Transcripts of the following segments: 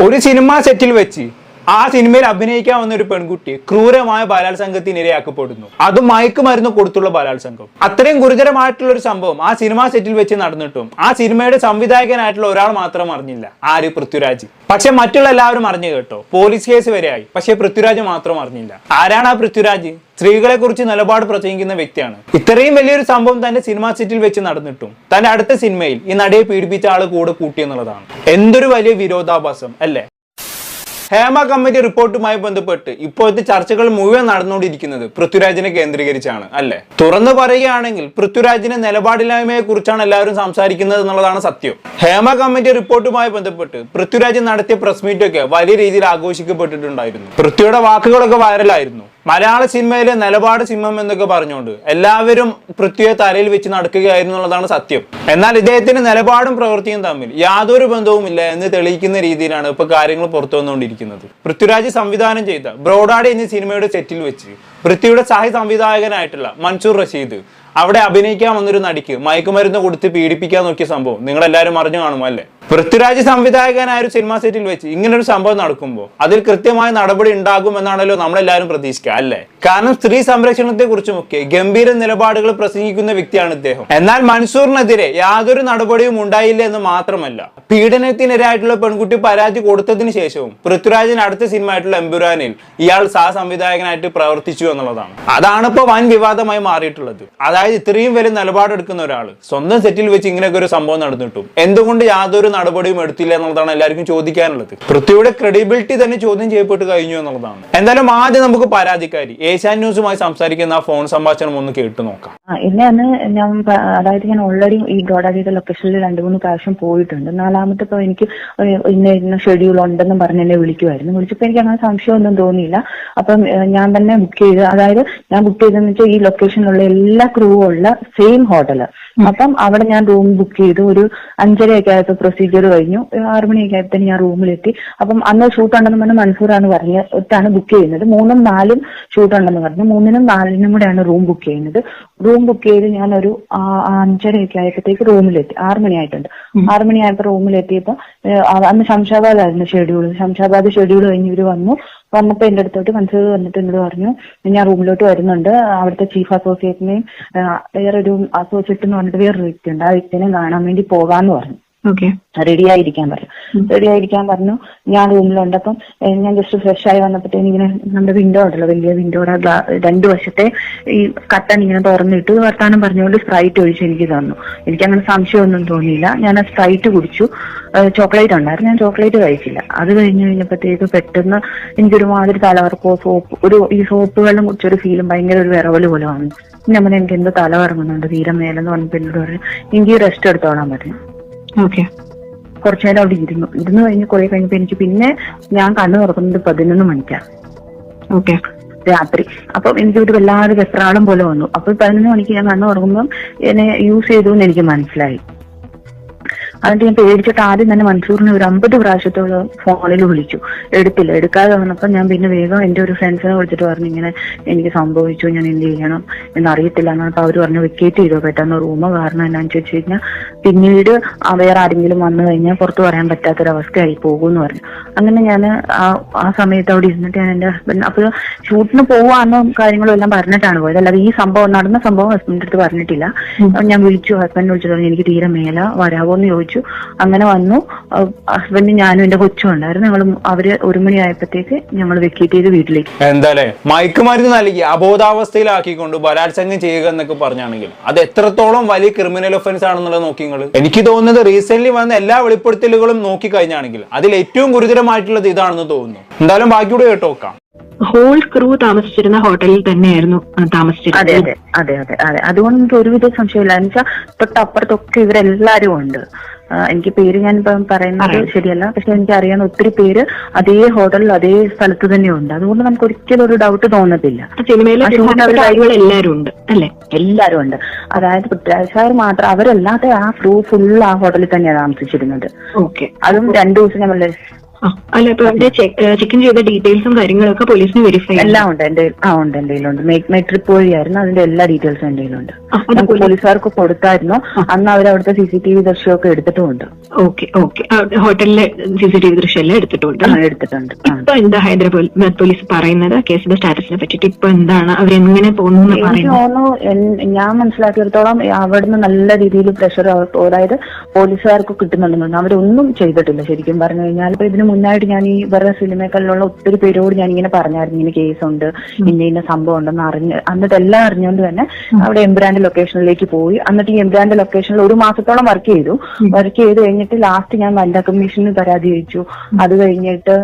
ഒരു സിനിമ സെറ്റിൽ വെച്ച് ആ സിനിമയിൽ അഭിനയിക്കാൻ വന്ന ഒരു പെൺകുട്ടി ക്രൂരമായ ബലാത്സംഗത്തിന് ഇരയാക്കപ്പെടുന്നു. അതും മയക്കുമരുന്ന് കൊടുത്തുള്ള ബലാത്സംഗം. അത്രയും ഗുരുതരമായിട്ടുള്ള ഒരു സംഭവം ആ സിനിമാ സെറ്റിൽ വെച്ച് നടന്നിട്ടും ആ സിനിമയുടെ സംവിധായകനായിട്ടുള്ള ഒരാൾ മാത്രം അറിഞ്ഞില്ല. ആര്? പൃഥ്വിരാജ്. പക്ഷെ മറ്റുള്ള എല്ലാവരും അറിഞ്ഞു കേട്ടോ. പോലീസ് കേസ് വരെയായി. പക്ഷെ പൃഥ്വിരാജ് മാത്രം അറിഞ്ഞില്ല. ആരാണ് ആ പൃഥ്വിരാജ്? സ്ത്രീകളെ കുറിച്ച് നിലപാട് പ്രസംഗിക്കുന്ന വ്യക്തിയാണ്. ഇത്രയും വലിയൊരു സംഭവം തന്റെ സിനിമാ സെറ്റിൽ വെച്ച് നടന്നിട്ടും തന്റെ അടുത്ത സിനിമയിൽ ഈ നടിയെ പീഡിപ്പിച്ച ആൾ കൂടെ കൂട്ടി എന്നുള്ളതാണ്. എന്തൊരു വലിയ വിരോധാഭാസം അല്ലേ? ഹേമ കമ്മിറ്റി റിപ്പോർട്ടുമായി ബന്ധപ്പെട്ട് ഇപ്പോഴത്തെ ചർച്ചകൾ മുഴുവൻ നടന്നുകൊണ്ടിരിക്കുന്നത് പൃഥ്വിരാജിനെ കേന്ദ്രീകരിച്ചാണ് അല്ലെ? തുറന്നു പറയുകയാണെങ്കിൽ പൃഥ്വിരാജിന്റെ നിലപാടില്ലായ്മയെ കുറിച്ചാണ് എല്ലാവരും സംസാരിക്കുന്നത് എന്നുള്ളതാണ് സത്യം. ഹേമ കമ്മിറ്റി റിപ്പോർട്ടുമായി ബന്ധപ്പെട്ട് പൃഥ്വിരാജ് നടത്തിയ പ്രസ് മീറ്റൊക്കെ വലിയ രീതിയിൽ ആഘോഷിക്കപ്പെട്ടിട്ടുണ്ടായിരുന്നു. പൃഥ്വിയുടെ വാക്കുകളൊക്കെ വൈറലായിരുന്നു മലയാള സിനിമയിലെ നിലപാട് സിംഹം എന്നൊക്കെ പറഞ്ഞുകൊണ്ട് എല്ലാവരും പൃഥ്വിയെ തലയിൽ വെച്ച് നടക്കുകയായിരുന്നു എന്നുള്ളതാണ് സത്യം. എന്നാൽ ഇദ്ദേഹത്തിന്റെ നിലപാടും പ്രവൃത്തിയും തമ്മിൽ യാതൊരു ബന്ധവുമില്ല എന്ന് തെളിയിക്കുന്ന രീതിയിലാണ് ഇപ്പൊ കാര്യങ്ങൾ പുറത്തു വന്നുകൊണ്ടിരിക്കുന്നത്. പൃഥ്വിരാജ് സംവിധാനം ചെയ്ത ബ്രോഡാഡി എന്നീ സിനിമയുടെ സെറ്റിൽ വെച്ച് പൃഥ്വിയുടെ സഹ സംവിധായകനായിട്ടുള്ള മൻസൂർ റഷീദ് അവിടെ അഭിനയിക്കാൻ വന്നൊരു നടിക്ക് മയക്കുമരുന്ന് കൊടുത്ത് പീഡിപ്പിക്കാൻ നോക്കിയ സംഭവം നിങ്ങൾ എല്ലാവരും അറിഞ്ഞു കാണുമോ അല്ലേ? പൃഥ്വിരാജ് സംവിധായകനായ ഒരു സിനിമാ സെറ്റിൽ വെച്ച് ഇങ്ങനെ ഒരു സംഭവം നടക്കുമ്പോൾ അതിൽ കൃത്യമായ നടപടി ഉണ്ടാകുമെന്നാണല്ലോ നമ്മളെല്ലാവരും പ്രതീക്ഷിക്കുക അല്ലേ? കാരണം സ്ത്രീ സംരക്ഷണത്തെ കുറിച്ചുമൊക്കെ ഗംഭീര നിലപാടുകൾ പ്രസംഗിക്കുന്ന വ്യക്തിയാണ് ഇദ്ദേഹം. എന്നാൽ മൻസൂറിനെതിരെ യാതൊരു നടപടിയും ഉണ്ടായില്ല എന്ന് മാത്രമല്ല പീഡനത്തിനിരയായിട്ടുള്ള പെൺകുട്ടി പരാതി കൊടുത്തതിന് ശേഷവും പൃഥ്വിരാജിന് അടുത്ത സിനിമ ആയിട്ടുള്ള എമ്പുരാനിൽ ഇയാൾ സഹ സംവിധായകനായിട്ട് പ്രവർത്തിച്ചു എന്നുള്ളതാണ്. അതാണ് ഇപ്പോൾ വൻ വിവാദമായി മാറിയിട്ടുള്ളത്. അതായത് ഇത്രയും വലിയ നിലപാടെടുക്കുന്ന ഒരാൾ സ്വന്തം സെറ്റിൽ വെച്ച് ഇങ്ങനെയൊക്കെ ഒരു സംഭവം നടന്നിട്ടും എന്തുകൊണ്ട് യാതൊരു നടപടിയും എടുത്തില്ല എന്നുള്ളതാണ് എല്ലാവർക്കും ചോദിക്കാനുള്ളത്. പൃഥ്വിയുടെ ക്രെഡിബിലിറ്റി തന്നെ ചോദ്യം ചെയ്യപ്പെട്ട് കഴിഞ്ഞു എന്നുള്ളതാണ്. എന്തായാലും ആദ്യം നമുക്ക് പരാതിക്കാരി ഏഷ്യാൻ ന്യൂസുമായി സംസാരിക്കുന്ന ആ ഫോൺ സംഭാഷണം ഒന്ന് കേട്ടു നോക്കാം. ആ, എന്നെ അന്ന് ഞാൻ അതായത് ഞാൻ ഓൾറെഡി ഈ ഗോഡാജിയുടെ ലൊക്കേഷനിൽ രണ്ട് മൂന്ന് പ്രാവശ്യം പോയിട്ടുണ്ട്. നാലാമത്തെ ഇപ്പോൾ എനിക്ക് ഇന്ന ഇന്ന ഷെഡ്യൂൾ ഉണ്ടെന്നും പറഞ്ഞ് എന്നെ വിളിക്കുമായിരുന്നു വിളിച്ചപ്പോൾ എനിക്ക് അങ്ങനെ സംശയമൊന്നും തോന്നിയില്ല. അപ്പം ഞാൻ തന്നെ ബുക്ക് ചെയ്ത് അതായത് ഞാൻ ബുക്ക് ചെയ്തെന്ന് വെച്ചാൽ ഈ ലൊക്കേഷനിലുള്ള എല്ലാ ക്രൂവും ഉള്ള സെയിം ഹോട്ടൽ അപ്പം അവിടെ ഞാൻ റൂം ബുക്ക് ചെയ്തു. ഒരു അഞ്ചരയൊക്കെ ആയപ്പോൾ പ്രൊസീജിയർ കഴിഞ്ഞു. ആറു മണിയൊക്കെ ആയപ്പോൾ ഞാൻ റൂമിലെത്തി. അപ്പം അന്ന് ഷൂട്ട് ഉണ്ടെന്ന് പറഞ്ഞ് മൻസൂറാണ് പറഞ്ഞിട്ടാണ് ബുക്ക് ചെയ്യുന്നത്. മൂന്നും നാലും ഷൂട്ട് ഉണ്ടെന്ന് പറഞ്ഞു. മൂന്നിനും നാലിനും കൂടെയാണ് റൂം ബുക്ക് ചെയ്യുന്നത്. റൂം ബുക്ക് ചെയ്ത് ഞാൻ ഒരു അഞ്ചരയൊക്കെ ആയപ്പോഴത്തേക്ക് റൂമിലെത്തി. ആറ് മണിയായിട്ടുണ്ട്. ആറ് മണിയായപ്പോൾ റൂമിലെത്തിയപ്പോൾ അന്ന് ശംഷാബാദ് അന്ന് ശംഷാബാദായിരുന്നു ഷെഡ്യൂൾ ശംഷാബാദ് ഷെഡ്യൂൾ കഴിഞ്ഞ് ഇവർ വന്നു. വന്നപ്പോൾ എന്റെ അടുത്തോട്ട് മനസ്സിൽ വന്നിട്ട് എന്നോട് പറഞ്ഞു ഞാൻ റൂമിലോട്ട് വരുന്നുണ്ട്. അവിടുത്തെ ചീഫ് അസോസിയേറ്റിനെയും വേറൊരു അസോസിയേറ്റ് എന്ന് പറഞ്ഞിട്ട് വേറൊരു വ്യക്തിയുണ്ട്. ആ വ്യക്തിനെ കാണാൻ വേണ്ടി പോകാന്ന് പറഞ്ഞു. റെഡി ആയിരിക്കാൻ പറഞ്ഞു. റെഡി ആയിരിക്കാൻ പറഞ്ഞു. ഞാൻ റൂമിലുണ്ട്. അപ്പം ഞാൻ ജസ്റ്റ് ഫ്രഷ് ആയി വന്നപ്പോഴത്തേന് ഇങ്ങനെ നമ്മുടെ വിൻഡോ ഉണ്ടല്ലോ വലിയ വിൻഡോയുടെ രണ്ടു വശത്തെ ഈ കട്ടൻ ഇങ്ങനെ തുറന്നിട്ട് വർത്താനം പറഞ്ഞുകൊണ്ട് സ്പ്രൈറ്റ് ഒഴിച്ച് എനിക്ക് തന്നു. എനിക്ക് അങ്ങനെ സംശയമൊന്നും തോന്നിയില്ല. ഞാൻ ആ സ്പ്രൈറ്റ് കുടിച്ചു. ചോക്ലേറ്റ് ഉണ്ടായിരുന്നു. ഞാൻ ചോക്ലേറ്റ് കഴിച്ചില്ല. അത് കഴിഞ്ഞ് കഴിഞ്ഞപ്പോഴത്തേക്ക് പെട്ടെന്ന് എനിക്കൊരുമാതിരി തലവർക്കോ സോപ്പ് ഒരു ഈ സോപ്പ് വെള്ളം കുടിച്ചൊരു ഫീലും ഭയങ്കര ഒരു വിറവൽ പോലെ വന്നു. പിന്നെ അമ്മ എനിക്ക് എന്തോ തല കറങ്ങുന്നുണ്ട് തീരെ മേലെന്ന് പറഞ്ഞപ്പോൾ എന്നോട് പറഞ്ഞു എനിക്ക് റെസ്റ്റ് എടുത്തോളാൻ പറഞ്ഞു ഓക്കെ കുറച്ചു നേരം അവിടെ ഇരുന്നു. ഇരുന്ന് കഴിഞ്ഞ് കുറെ കഴിഞ്ഞപ്പോ എനിക്ക് പിന്നെ ഞാൻ കണ്ണു തുറക്കുന്നത് പതിനൊന്ന് മണിക്കാണ്. ഓക്കെ. രാത്രി. അപ്പം എനിക്ക് ഒരു വല്ലാതെ വെപ്രാളം പോലെ വന്നു. അപ്പൊ പതിനൊന്ന് മണിക്ക് ഞാൻ കണ്ണു തുറക്കുമ്പോൾ എന്നെ യൂസ് ചെയ്തു എന്ന് എനിക്ക് മനസ്സിലായി. അതുകൊണ്ട് ഞാൻ പേടിച്ചിട്ട് ആദ്യം തന്നെ മൻസൂറിനെ ഒരു അമ്പത് പ്രാവശ്യത്തോളം ഫോണിൽ വിളിച്ചു. എടുത്തില്ല. എടുക്കാതെ വന്നപ്പോൾ ഞാൻ പിന്നെ വേഗം എന്റെ ഒരു ഫ്രണ്ട്സിനെ വിളിച്ചിട്ട് പറഞ്ഞു ഇങ്ങനെ എനിക്ക് സംഭവിച്ചു ഞാൻ എന്ത് ചെയ്യണം എന്നറിയത്തില്ല എന്നപ്പോൾ അവർ പറഞ്ഞു വെക്കേറ്റ് ചെയ്തോ പെട്ടെന്ന് റൂമ് കാരണം എന്നാന്ന് ചോദിച്ചു കഴിഞ്ഞാൽ പിന്നീട് വേറെ ആരെങ്കിലും വന്നു കഴിഞ്ഞാൽ പുറത്തു പറയാൻ പറ്റാത്തൊരവസ്ഥയായി പോകുമെന്ന് പറഞ്ഞു. അങ്ങനെ ഞാൻ ആ ആ സമയത്ത് അവിടെ ഇരുന്നിട്ട് ഞാൻ എന്റെ ഹസ്ബൻഡ് അപ്പോൾ ഷൂട്ടിന് പോവാന്നോ കാര്യങ്ങളും എല്ലാം പറഞ്ഞിട്ടാണ് പോയത്. അല്ലാതെ ഈ സംഭവം നടന്ന സംഭവം ഹസ്ബൻഡിന്റെ അടുത്ത് പറഞ്ഞിട്ടില്ല. ഞാൻ വിളിച്ചു. ഹസ്ബൻഡ് വിളിച്ചു. പറഞ്ഞു എനിക്ക് തീരെ മേല വരാവോ എന്ന് ചോദിച്ചു. അങ്ങനെ വന്നു. ഹസ്ബൻഡ് ഞാനും എന്റെ കൊച്ചും ഉണ്ടായിരുന്നു. ഞങ്ങൾ അവർ ഒരു മണിയായപ്പോഴത്തേക്ക് ഞങ്ങൾ വെക്കേറ്റ് ചെയ്ത് വീട്ടിലേക്ക്. എന്തായാലേ മയക്കുമരുന്ന് നൽകി അബോധാവസ്ഥയിലാക്കിക്കൊണ്ട് ബലാത്സംഗം ചെയ്യുക എന്നൊക്കെ പറഞ്ഞാണെങ്കിൽ അത് എത്രത്തോളം വലിയ ക്രിമിനൽ ഒഫൻസ് ആണെന്നുള്ളത് നോക്കി നിങ്ങൾ എനിക്ക് തോന്നുന്നത് റീസെന്റ് വന്ന എല്ലാ വെളിപ്പെടുത്തലുകളും നോക്കി കഴിഞ്ഞാണെങ്കിൽ അതിൽ ഏറ്റവും ഗുരുതരമായിട്ടുള്ളത് ഇതാണെന്ന് തോന്നുന്നു. എന്തായാലും ബാക്കിയൂടെ കേട്ടോ നോക്കാം. ഹോൾ ക്രൂ താമസിച്ചിരുന്ന ഹോട്ടലിൽ തന്നെയായിരുന്നു താമസിച്ചിരുന്നത്. അതെ അതെ അതെ അതെ അതെ. അതുകൊണ്ട് എനിക്ക് ഒരുവിധ സംശയമില്ല. എന്ന് വെച്ചാൽ തൊട്ടപ്പുറത്തൊക്കെ ഇവരെല്ലാരും ഉണ്ട്. എനിക്ക് പേര് ഞാൻ ഇപ്പം പറയുന്നത് ശരിയല്ല. പക്ഷെ എനിക്ക് അറിയാവുന്ന ഒത്തിരി പേര് അതേ ഹോട്ടലിൽ അതേ സ്ഥലത്ത് തന്നെ ഉണ്ട് അതുകൊണ്ട് നമുക്ക് ഒരിക്കലും ഒരു ഡൗട്ട് തോന്നത്തില്ല. എല്ലാരും ഉണ്ട് അതായത് പൃഥ്വിരാജ് മാത്രം അവരല്ലാതെ ആ ക്രൂ ഫുൾ ആ ഹോട്ടലിൽ തന്നെയാണ് താമസിച്ചിരുന്നത്. ഓക്കെ. അതും രണ്ടു ദിവസം ആ അല്ല ഇപ്പൊ അവരുടെ ചെക്ക് ചെയ്ത ഡീറ്റെയിൽസും കാര്യങ്ങളൊക്കെ പോലീസിന് വെരിഫൈ എല്ലാം ഉണ്ട് എന്റെ ആ ഉണ്ട് എന്റെ കയ്യിലുണ്ട്. മെട്രിക് വഴിയായിരുന്നു അതിന്റെ എല്ലാ ഡീറ്റെയിൽസും എന്റെ കയ്യിലുണ്ട്. പോലീസുകാർക്ക് കൊടുത്തായിരുന്നു അന്ന് അവർ അവിടുത്തെ സി സി ടി വി ദൃശ്യമൊക്കെ എടുത്തിട്ടുമുണ്ട്. Okay okay. ഹോട്ടലിലെ സി സി ടി വി ദൃശ്യം എല്ലാം എടുത്തിട്ടുണ്ട്. എടുത്തിട്ടുണ്ട് ഇപ്പൊ എന്താ ഹൈദരാബാദ് പോലീസ് പറയുന്നത്? കേസിന്റെ സ്റ്റാറ്റസിനെ പറ്റിട്ട് ഇപ്പൊ എന്താണ്? എങ്ങനെ പോകുന്നു തോന്നുന്നു ഞാൻ മനസ്സിലാക്കിയിടത്തോളം അവിടുന്ന് നല്ല രീതിയിൽ പ്രഷർ അതായത് പോലീസുകാർക്ക് കിട്ടുന്നുണ്ടെന്ന് അവരൊന്നും ചെയ്തിട്ടില്ല ശരിക്കും പറഞ്ഞു കഴിഞ്ഞാൽ. ഇപ്പൊ ഇതിന് മുന്നായിട്ട് ഞാൻ ഈ വേറെ സിനിമകളിലുള്ള ഒത്തിരി പേരോട് ഞാൻ ഇങ്ങനെ പറഞ്ഞായിരുന്നു ഇങ്ങനെ കേസുണ്ട് ഇന്ന ഇന്ന സംഭവം ഉണ്ടെന്ന് അറിഞ്ഞ് എന്നിട്ട് എല്ലാം അറിഞ്ഞുകൊണ്ട് തന്നെ അവിടെ എംബ്രാൻഡ് ലൊക്കേഷനിലേക്ക് പോയി. എന്നിട്ട് ഈ എംബ്രാൻഡ് ലൊക്കേഷനിൽ ഒരു മാസത്തോളം വർക്ക് ചെയ്തു. വർക്ക് ചെയ്ത് കഴിഞ്ഞിട്ട് ലാസ്റ്റ് ഞാൻ വനിതാ കമ്മീഷന് പരാതി അയച്ചു. അത് കഴിഞ്ഞിട്ട്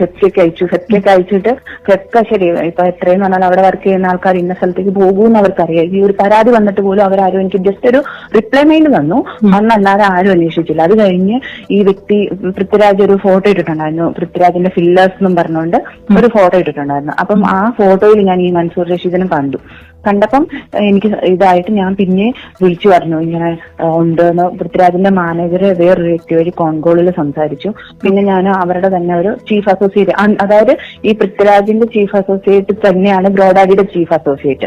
ഫെപ്റ്റേക്ക് അയച്ചു. ഫെപ്റ്റേക്ക് അയച്ചിട്ട് ഫെപ്ക ശരി ഇപ്പൊ എത്രയും പറഞ്ഞാൽ അവിടെ വർക്ക് ചെയ്യുന്ന ആൾക്കാർ ഇന്ന സ്ഥലത്തേക്ക് പോകുമെന്ന് അവർക്കറിയാം. ഈ ഒരു പരാതി വന്നിട്ട് പോലും അവരാരും എനിക്ക് ജസ്റ്റ് ഒരു റിപ്ലൈ മെയിൽ തന്നു. അന്നല്ലാതെ ആരും അന്വേഷിച്ചില്ല. അത് കഴിഞ്ഞ് ഈ വ്യക്തി പൃഥ്വിരാജ് ഒരു ഫോട്ടോ ഇട്ടിട്ടുണ്ടായിരുന്നു പൃഥ്വിരാജിന്റെ ഫില്ലേഴ്സ് എന്നും പറഞ്ഞുകൊണ്ട് ഒരു ഫോട്ടോ ഇട്ടിട്ടുണ്ടായിരുന്നു. അപ്പം ആ ഫോട്ടോയിൽ ഞാൻ ഈ മൻസൂർ റഷീദിനെ കണ്ടു. കണ്ടപ്പം എനിക്ക് ഇതായിട്ട് ഞാൻ പിന്നെ വിളിച്ചു പറഞ്ഞു. ഇങ്ങനെ ആ, ഉണ്ട് എന്ന് പൃഥ്വിരാജിന്റെ മാനേജർ വേറൊരു വ്യക്തി വഴി കോൺകോളിൽ സംസാരിച്ചു. പിന്നെ ഞാൻ അവരുടെ തന്നെ ഒരു ചീഫ് അസോസിയേറ്റ് അതായത് ഈ പൃഥ്വിരാജിന്റെ ചീഫ് അസോസിയേറ്റ് തന്നെയാണ് ബ്രോഡാഡിയുടെ ചീഫ് അസോസിയേറ്റ്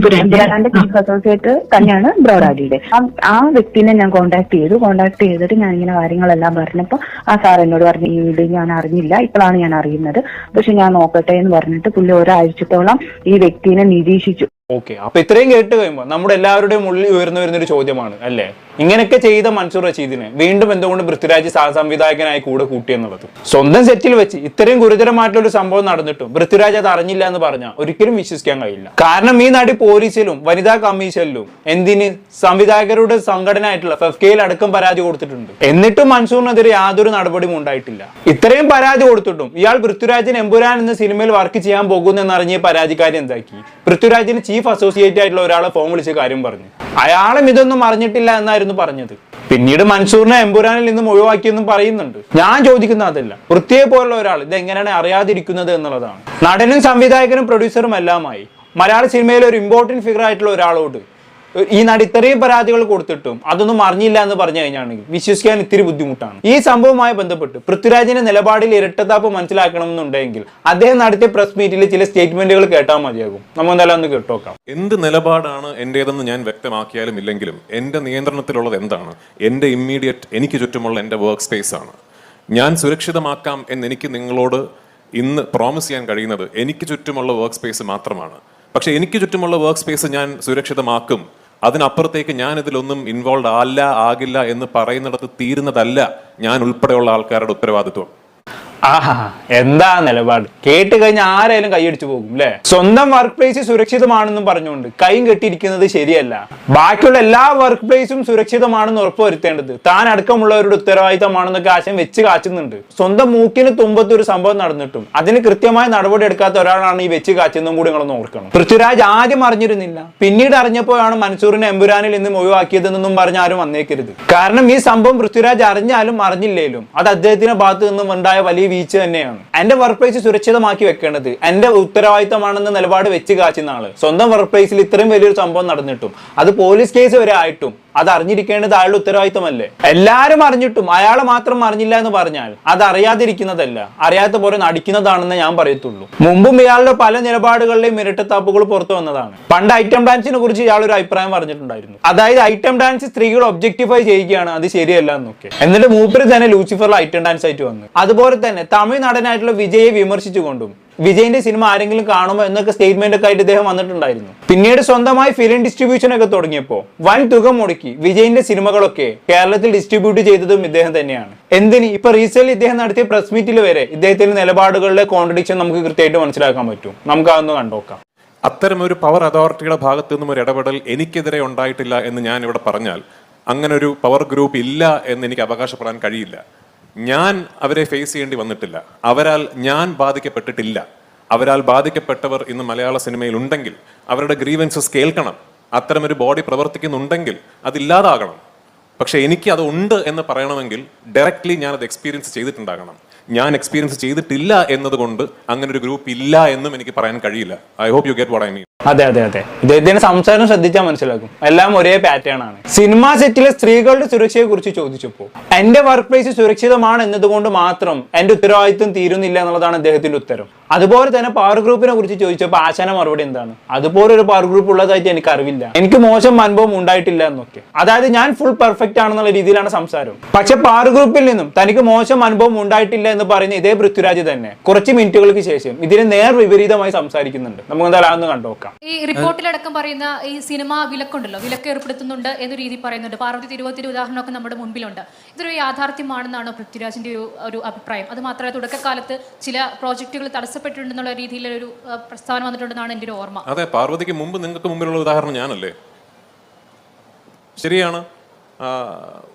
പൃഥ്വിരാജിന്റെ ചീഫ് അസോസിയേറ്റ് തന്നെയാണ് ബ്രോഡാഡിയുടെ ആ- ആ വ്യക്തിനെ ഞാൻ കോൺടാക്ട് ചെയ്തു. കോൺടാക്ട് ചെയ്തിട്ട് ഞാൻ ഇങ്ങനെ കാര്യങ്ങളെല്ലാം പറഞ്ഞപ്പോൾ ആ സാർ എന്നോട് പറഞ്ഞു ഈ വീട് ഞാൻ അറിഞ്ഞില്ല. ഇപ്പോഴാണ് ഞാൻ അറിയുന്നത്. പക്ഷെ ഞാൻ നോക്കട്ടെ എന്ന് പറഞ്ഞിട്ട് പുള്ളി ഒരാഴ്ചത്തോളം ഈ വ്യക്തിനെ നിരീക്ഷിച്ചു ഓക്കെ അപ്പൊ ഇത്രയും കേട്ട് കഴിയുമ്പോൾ നമ്മുടെ എല്ലാവരുടെയും ഉള്ളിൽ ഉയർന്നു വരുന്ന ഒരു ചോദ്യമാണ് അല്ലേ? ഇങ്ങനെയൊക്കെ ചെയ്ത മൻസൂർ റഷീദിനെ വീണ്ടും എന്തുകൊണ്ട് പൃഥ്വിരാജ് സഹസംവിധായകനായി കൂടെ കൂട്ടിയെന്നുള്ളത് സ്വന്തം സെറ്റിൽ വെച്ച് ഇത്രയും ഗുരുതരമായിട്ടുള്ള ഒരു സംഭവം നടന്നിട്ടും പൃഥ്വിരാജ് അത് അറിഞ്ഞില്ല എന്ന് പറഞ്ഞാൽ ഒരിക്കലും വിശ്വസിക്കാൻ കഴിയില്ല. കാരണം ഈ നടി പോലീസിലും വനിതാ കമ്മീഷനിലും എന്തിന് സംവിധായകരുടെ സംഘടന ആയിട്ടുള്ള ഫെഫ്കയിൽ അടക്കം പരാതി കൊടുത്തിട്ടുണ്ട്. എന്നിട്ടും മൻസൂറിനെതിരെ യാതൊരു നടപടിയും ഉണ്ടായിട്ടില്ല. ഇത്രയും പരാതി കൊടുത്തിട്ടും ഇയാൾ പൃഥ്വിരാജിന് എമ്പുരാൻ എന്ന സിനിമയിൽ വർക്ക് ചെയ്യാൻ പോകുന്നു എന്നറിഞ്ഞ പരാതിക്കാരി എന്താക്കി? പൃഥ്വിരാജിന് ചീഫ് അസോസിയേറ്റ് ആയിട്ടുള്ള ഒരാളെ ഫോൺ വിളിച്ച് കാര്യം പറഞ്ഞു. അയാളും ഇതൊന്നും അറിഞ്ഞിട്ടില്ല എന്നായിരുന്നു പറഞ്ഞത്. പിന്നീട് മൻസൂറിനെ എമ്പുരാനിൽ നിന്നും ഒഴിവാക്കിയെന്നും പറയുന്നുണ്ട്. ഞാൻ ചോദിക്കുന്ന അതല്ല. വൃത്തിയെ പോലുള്ള ഒരാൾ ഇത് എങ്ങനെയാണ് അറിയാതിരിക്കുന്നത് എന്നുള്ളതാണ്. നടനും സംവിധായകനും പ്രൊഡ്യൂസറും എല്ലാമായി. മലയാള സിനിമയിലെ ഒരു ഇമ്പോർട്ടന്റ് ഫിഗർ ആയിട്ടുള്ള ഒരാളോട് ഈ നടി ഇത്രയും പരാതികൾ കൊടുത്തിട്ടും അതൊന്നും അറിഞ്ഞില്ല എന്ന് പറഞ്ഞു കഴിഞ്ഞാണെങ്കിൽ വിശ്വസിക്കാൻ ഇത്തിരി ബുദ്ധിമുട്ടാണ്. ഈ സംഭവവുമായി ബന്ധപ്പെട്ട് പൃഥ്വിരാജിന്റെ നിലപാടിൽ ഇരട്ടത്താപ്പ് മനസ്സിലാക്കണമെന്നുണ്ടെങ്കിൽ അദ്ദേഹം നടത്തിയ പ്രസ് മീറ്റിൽ ചില സ്റ്റേറ്റ്മെന്റുകൾ കേട്ടാൽ മതിയാകും. നമ്മൾ എന്തായാലും ഒന്ന് കേട്ടോക്കാം. എന്ത് നിലപാടാണ് എന്റേതെന്ന് ഞാൻ വ്യക്തമാക്കിയാലും ഇല്ലെങ്കിലും എന്റെ നിയന്ത്രണത്തിലുള്ളത് എന്താണ്? എന്റെ ഇമ്മീഡിയറ്റ് എനിക്ക് ചുറ്റുമുള്ള എന്റെ വർക്ക് സ്പേസ് ആണ്. ഞാൻ സുരക്ഷിതമാക്കാം എന്ന് എനിക്ക് നിങ്ങളോട് ഇന്ന് പ്രോമിസ് ചെയ്യാൻ കഴിയുന്നത് എനിക്ക് ചുറ്റുമുള്ള വർക്ക് സ്പേസ് മാത്രമാണ്. പക്ഷേ എനിക്ക് ചുറ്റുമുള്ള വർക്ക് സ്പേസ് ഞാൻ സുരക്ഷിതമാക്കും അതിനപ്പുറത്തേക്ക് ഞാൻ ഇതിലൊന്നും ഇൻവോൾവ് അല്ല ആകില്ല എന്ന് പറയുന്നിടത്ത് തീരുന്നതല്ല ഞാൻ ഉൾപ്പെടെയുള്ള ആൾക്കാരുടെ ഉത്തരവാദിത്വം. ആഹാ എന്താ നിലപാട്? കേട്ട് കഴിഞ്ഞാൽ ആരായാലും കൈയടിച്ചു പോകും അല്ലെ സ്വന്തം വർക്ക് പ്ലേസ് സുരക്ഷിതമാണെന്നും പറഞ്ഞുകൊണ്ട് കൈയും കെട്ടിയിരിക്കുന്നത് ശരിയല്ല. ബാക്കിയുള്ള എല്ലാ വർക്ക് പ്ലേസും സുരക്ഷിതമാണെന്ന് ഉറപ്പുവരുത്തേണ്ടത് താൻ അടക്കമുള്ളവരുടെ ഉത്തരവാദിത്തമാണെന്നൊക്കെ ആശയം വെച്ച് കാച്ചുന്നുണ്ട്. സ്വന്തം മൂക്കിന് തുമ്പത്ത് ഒരു സംഭവം നടന്നിട്ടും അതിന് കൃത്യമായ നടപടി എടുക്കാത്ത ഒരാളാണ് ഈ വെച്ച് കാച്ചെന്നും കൂടി നിങ്ങളൊന്ന് ഓർക്കണം. പൃഥ്വിരാജ് ആദ്യം അറിഞ്ഞിരുന്നില്ല. പിന്നീട് അറിഞ്ഞപ്പോഴാണ് മൻസൂറിനെ എമ്പുരാനിൽ നിന്നും ഒഴിവാക്കിയതെന്നും പറഞ്ഞ് ആരും വന്നേക്കരുത്. കാരണം ഈ സംഭവം പൃഥ്വിരാജ് അറിഞ്ഞാലും അറിഞ്ഞില്ലേലും അത് അദ്ദേഹത്തിന്റെ ഭാഗത്ത് നിന്നും ഉണ്ടായ വലിയ വീഴ്ച തന്നെയാണ്. എന്റെ വർക്ക് പ്ലേസ് സുരക്ഷിതമാക്കി വെക്കേണ്ടത് എന്റെ ഉത്തരവാദിത്തമാണെന്ന നിലപാട് വെച്ച് കാച്ചുന്ന ആൾ. സ്വന്തം വർക്ക് പ്ലേസിൽ ഇത്രയും വലിയൊരു സംഭവം നടന്നിട്ടും അത് പോലീസ് കേസ് വരെ ആയിട്ടും അത് അറിഞ്ഞിരിക്കേണ്ടത് അയാളുടെ ഉത്തരവാദിത്തമല്ലേ? എല്ലാരും അറിഞ്ഞിട്ടും അയാളെ മാത്രം അറിഞ്ഞില്ല എന്ന് പറഞ്ഞാൽ അത് അറിയാതിരിക്കുന്നതല്ല അറിയാത്ത പോലെ നടിക്കുന്നതാണെന്ന് ഞാൻ പറയത്തുള്ളൂ. മുമ്പും ഇയാളുടെ പല നിലപാടുകളിലെയും ഇരട്ടത്താപ്പുകൾ പുറത്തു വന്നതാണ്. പണ്ട് ഐറ്റം ഡാൻസിനെ കുറിച്ച് ഇയാൾ ഒരു അഭിപ്രായം പറഞ്ഞിട്ടുണ്ടായിരുന്നു. അതായത് ഐറ്റം ഡാൻസ് സ്ത്രീകൾ ഒബ്ജക്ടിഫൈ ചെയ്യുകയാണ് അത് ശരിയല്ല എന്നൊക്കെ. എന്നിട്ട് മൂപ്പര് തന്നെ ലൂസിഫറിൽ ഐറ്റം ഡാൻസ് ആയിട്ട് വന്നു. അതുപോലെ തന്നെ തമിഴ് നടനായിട്ടുള്ള വിജയെ വിമർശിച്ചുകൊണ്ടും വിജയിന്റെ സിനിമ ആരെങ്കിലും കാണുമോ എന്നൊക്കെ സ്റ്റേറ്റ്മെന്റ് ഒക്കെ ആയിട്ട് ഇദ്ദേഹം വന്നിട്ടുണ്ടായിരുന്നു. പിന്നീട് സ്വന്തമായി ഫിലിം ഡിസ്ട്രിബ്യൂഷൻ ഒക്കെ തുടങ്ങിയപ്പോൾ വൻ തുക മുടക്കി വിജയിന്റെ സിനിമകളൊക്കെ കേരളത്തിൽ ഡിസ്ട്രിബ്യൂട്ട് ചെയ്തതും ഇദ്ദേഹം തന്നെയാണ്. എന്തിന്? ഇപ്പൊ റീസെന്റ് ഇദ്ദേഹം നടത്തിയ പ്രസ് മീറ്റിൽ വരെ ഇദ്ദേഹത്തിന്റെ നിലപാടുകളിലെ കോൺട്രഡിക്ഷൻ നമുക്ക് കൃത്യമായിട്ട് മനസ്സിലാക്കാൻ പറ്റും. നമുക്ക് അതൊന്ന് കണ്ടോക്കാം അത്തരം ഒരു പവർ അതോറിറ്റിയുടെ ഭാഗത്തു നിന്നും ഒരു ഇടപെടൽ എനിക്കെതിരെ ഉണ്ടായിട്ടില്ല എന്ന് ഞാൻ ഇവിടെ പറഞ്ഞാൽ അങ്ങനെ ഒരു പവർ ഗ്രൂപ്പ് ഇല്ല എന്ന് എനിക്ക് അവകാശപ്പെടാൻ കഴിയില്ല. ഞാൻ അവരെ ഫേസ് ചെയ്യേണ്ടി വന്നിട്ടില്ല. അവരാൽ ഞാൻ ബാധിക്കപ്പെട്ടിട്ടില്ല. അവരാൽ ബാധിക്കപ്പെട്ടവർ ഇന്ന് മലയാള സിനിമയിൽ ഉണ്ടെങ്കിൽ അവരുടെ ഗ്രീവൻസസ് കേൾക്കണം. അത്തരമൊരു ബോഡി പ്രവർത്തിക്കുന്നുണ്ടെങ്കിൽ അതില്ലാതാകണം. പക്ഷെ എനിക്ക് അത് ഉണ്ട് എന്ന് പറയണമെങ്കിൽ ഡയറക്റ്റ്ലി അത് എക്സ്പീരിയൻസ് ചെയ്തിട്ടുണ്ടാകണം. ഞാൻ എക്സ്പീരിയൻസ് ചെയ്തിട്ടില്ല എന്നതുകൊണ്ട് അങ്ങനെ ഒരു ഗ്രൂപ്പ് ഇല്ല എന്നും എനിക്ക് പറയാൻ കഴിയില്ല. I hope you get what I mean അതെ അതെ അതെ. ഇദ്ദേഹത്തിന്റെ സംസാരം ശ്രദ്ധിച്ചാൽ മനസ്സിലാക്കും. എല്ലാം ഒരേ പാറ്റേൺ ആണ്. സിനിമാ സെറ്റിലെ സ്ത്രീകളുടെ സുരക്ഷയെ കുറിച്ച് ചോദിച്ചപ്പോൾ എന്റെ വർക്ക് പ്ലേസ് സുരക്ഷിതമാണ് എന്നതുകൊണ്ട് മാത്രം എന്റെ ഉത്തരവാദിത്വം തീരുന്നില്ല എന്നുള്ളതാണ് അദ്ദേഹത്തിന്റെ ഉത്തരം. അതുപോലെ തന്നെ പവർ ഗ്രൂപ്പിനെ കുറിച്ച് ചോദിച്ചപ്പോൾ ആശാന മറുപടി എന്താണ്? അതുപോലെ ഒരു പവർ ഗ്രൂപ്പ് ഉള്ളതായിട്ട് എനിക്ക് അറിവില്ല എനിക്ക് മോശം അനുഭവം ഉണ്ടായിട്ടില്ല എന്നൊക്കെ. അതായത് ഞാൻ ഫുൾ പെർഫെക്റ്റ് ആണെന്നുള്ള രീതിയിലാണ് സംസാരം. പക്ഷെ പാറു ഗ്രൂപ്പിൽ നിന്നും തനിക്ക് മോശം അനുഭവം ഉണ്ടായിട്ടില്ല എന്ന് പറയുന്ന ഇതേ പൃഥ്വിരാജ് തന്നെ കുറച്ച് മിനിറ്റുകൾക്ക് ശേഷം ഇതിന് നേർ വിപരീതമായി സംസാരിക്കുന്നുണ്ട്. നമുക്ക് എന്തായാലും കണ്ടുനോക്കാം ഈ റിപ്പോർട്ടിലടക്കം പറയുന്ന ഈ സിനിമ വിലക്കുണ്ടല്ലോ വിലക്ക് ഏർപ്പെടുത്തുന്നുണ്ട് എന്ന രീതി പറയുന്നുണ്ട്. പാർവതി തിരുവോത്തിന്റെ ഉദാഹരണമൊക്കെ നമ്മുടെ മുമ്പിലുണ്ട് ഇതൊരു യാഥാർത്ഥ്യമാണെന്നാണ് പൃഥ്വിരാജിന്റെ ഒരു ഒരു അഭിപ്രായം. അത് മാത്രമല്ല തുടക്കകാലത്ത് ചില പ്രോജക്റ്റുകൾ തടസ്സപ്പെട്ടിട്ടുണ്ടെന്നുള്ള രീതിയിലൊരു പ്രസ്താവന വന്നിട്ടുണ്ടെന്നാണ് എന്റെ ഒരു ഓർമ്മ. അതെ പാർവതിക്ക് മുമ്പ് നിങ്ങൾക്ക് മുമ്പിലുള്ള ഉദാഹരണം ഞാനല്ലേ? ശരിയാണ്?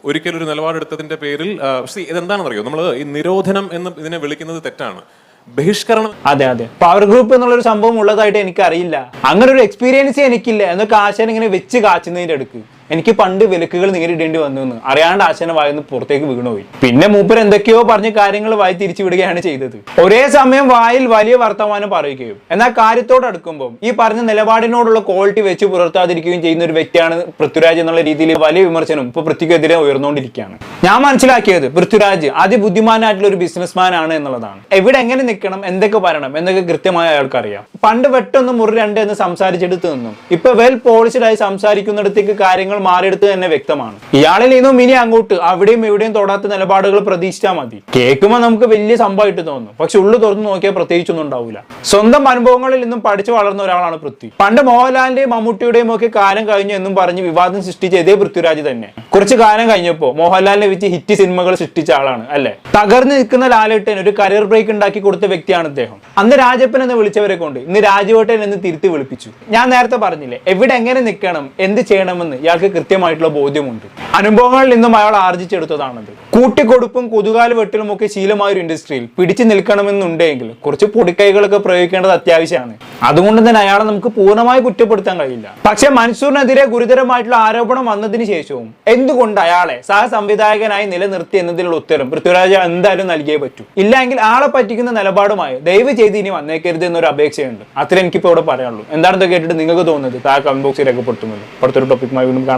ഒരിക്കലൊരു നിലപാടെടുത്തതിന്റെ പേരിൽ സി ഇതെന്താണെന്നറിയോ? നമ്മൾ ഈ നിരോധനം എന്ന് ഇതിനെ വിളിക്കുന്നത് തെറ്റാണ്. ബഹിഷ്കരണം അതെ അതെ. പവർ ഗ്രൂപ്പ് എന്നുള്ളൊരു സംഭവം ഉള്ളതായിട്ട് എനിക്കറിയില്ല. അങ്ങനെ ഒരു എക്സ്പീരിയൻസ് എനിക്കില്ല. എന്നൊക്കെ ആശാൻ ഇങ്ങനെ വെച്ച് കാച്ചുന്നതിന്റെ അടുക്ക്. എനിക്ക് പണ്ട് വിലക്കുകൾ നേരിടേണ്ടി വന്നു എന്ന് അറിയാണ്ട് ആശാന വായന്ന് പുറത്തേക്ക് വീണുപോയി. പിന്നെ മൂപ്പർ എന്തൊക്കെയോ പറഞ്ഞ കാര്യങ്ങൾ വായി തിരിച്ചു വിടുകയാണ് ചെയ്തത്. ഒരേ സമയം വായിൽ വലിയ വർത്തമാനം പറയുകയും എന്നാൽ കാര്യത്തോട് അടുക്കുമ്പോൾ ഈ പറഞ്ഞ നിലപാടിനോടുള്ള ക്വാളിറ്റി വെച്ച് പുലർത്താതിരിക്കുകയും ചെയ്യുന്ന ഒരു വ്യക്തിയാണ് പൃഥ്വിരാജ് എന്നുള്ള രീതിയിൽ വലിയ വിമർശനം ഇപ്പൊ പൃഥ്വിക്കെതിരെ ഉയർന്നുകൊണ്ടിരിക്കുകയാണ്. ഞാൻ മനസ്സിലാക്കിയത് പൃഥ്വിരാജ് അതിബുദ്ധിമാനായിട്ടുള്ള ഒരു ബിസിനസ്മാൻ ആണ് എന്നുള്ളതാണ്. എവിടെ എങ്ങനെ നിൽക്കണം എന്തൊക്കെ പറയണം എന്നൊക്കെ കൃത്യമായി അയാൾക്കറിയാം. പണ്ട് വെട്ടൊന്ന് മുറി രണ്ട് എന്ന് സംസാരിച്ചെടുത്ത് നിന്നും. ഇപ്പൊ വെൽ പോളിഷ്ഡ് ആയി സംസാരിക്കുന്നിടത്തേക്ക് കാര്യങ്ങൾ മാറിയെടുത്ത് തന്നെ വ്യക്തമാണ്. ഇയാളിൽ നിന്നും ഇനി അങ്ങോട്ട് അവിടെയും എവിടെയും തൊടാത്ത നിലപാടുകൾ പ്രതീക്ഷിച്ചാൽ മതി. കേൾക്കുമ്പോൾ നമുക്ക് വലിയ സംഭവമായിട്ട് തോന്നും. പക്ഷെ ഉള്ളു തുറന്നു നോക്കിയാൽ പ്രത്യേകിച്ചൊന്നും ഉണ്ടാവില്ല സ്വന്തം അനുഭവങ്ങളിൽ നിന്നും പഠിച്ചു വളർന്ന ഒരാളാണ് പൃഥ്വി. പണ്ട് മോഹൻലാലിന്റെയും മമ്മൂട്ടിയുടെയും ഒക്കെ കാലം കഴിഞ്ഞു എന്നും പറഞ്ഞ് വിവാദം സൃഷ്ടിച്ച ഇതേ പൃഥ്വിരാജ് തന്നെ. കുറച്ച് കാലം കഴിഞ്ഞപ്പോൾ മോഹൻലാലിനെ വെച്ച് ഹിറ്റ് സിനിമകൾ സൃഷ്ടിച്ച ആളാണ് അല്ലെ? തകർന്നു നിൽക്കുന്ന ലാലേട്ടൻ ഒരു കരിയർ ബ്രേക്ക് ഉണ്ടാക്കി കൊടുത്ത വ്യക്തിയാണ് അദ്ദേഹം അന്ന് രാജപ്പൻ എന്ന് വിളിച്ചവരെ കൊണ്ട് ഇന്ന് രാജവേട്ടൻ എന്ന് തിരുത്തി വിളിപ്പിച്ചു. ഞാൻ നേരത്തെ പറഞ്ഞില്ലേ എവിടെ എങ്ങനെ നിൽക്കണം എന്ത് ചെയ്യണമെന്ന് ഇയാൾക്ക് കൃത്യമായിട്ടുള്ള ബോധ്യമുണ്ട്. അനുഭവങ്ങളിൽ നിന്നും അയാൾ ആർജിച്ചെടുത്തതാണത്. കൂട്ടിക്കൊടുപ്പും കൊതുകാൽ വെട്ടലും ഒക്കെ ശീലമായ ഒരു ഇൻഡസ്ട്രിയിൽ പിടിച്ചു നിൽക്കണമെന്നുണ്ടെങ്കിൽ കുറച്ച് പൊടിക്കൈകളൊക്കെ പ്രയോഗിക്കേണ്ടത് അത്യാവശ്യമാണ്. അതുകൊണ്ട് തന്നെ അയാളെ നമുക്ക് പൂർണമായി കുറ്റപ്പെടുത്താൻ കഴിയില്ല. പക്ഷെ മൻസൂറിനെതിരെ ഗുരുതരമായിട്ടുള്ള ആരോപണം വന്നതിന് ശേഷവും എന്തുകൊണ്ട് അയാളെ സഹസംവിധായകനായി നിലനിർത്തി എന്നതിലുള്ള ഉത്തരം പൃഥ്വിരാജ് എന്തായാലും നൽകിയേ പറ്റൂ. ഇല്ലെങ്കിൽ ആളെ പറ്റിക്കുന്ന നിലപാടുമായി ദയവ് ചെയ്ത് ഇനി വന്നേക്കരുത് എന്നൊരു അപേക്ഷയുണ്ട്. അത്ര എനിക്കിപ്പോ ഇവിടെ പറയാനുള്ളൂ. എന്താണെന്ന് കേട്ടിട്ട് നിങ്ങൾക്ക് തോന്നുന്നത്? താഴെ കമന്റ് ബോക്സിൽ രേഖപ്പെടുത്തുമല്ലോ. അടുത്തൊരു ടോപ്പിക്കുമായി വീണ്ടും കാണാം.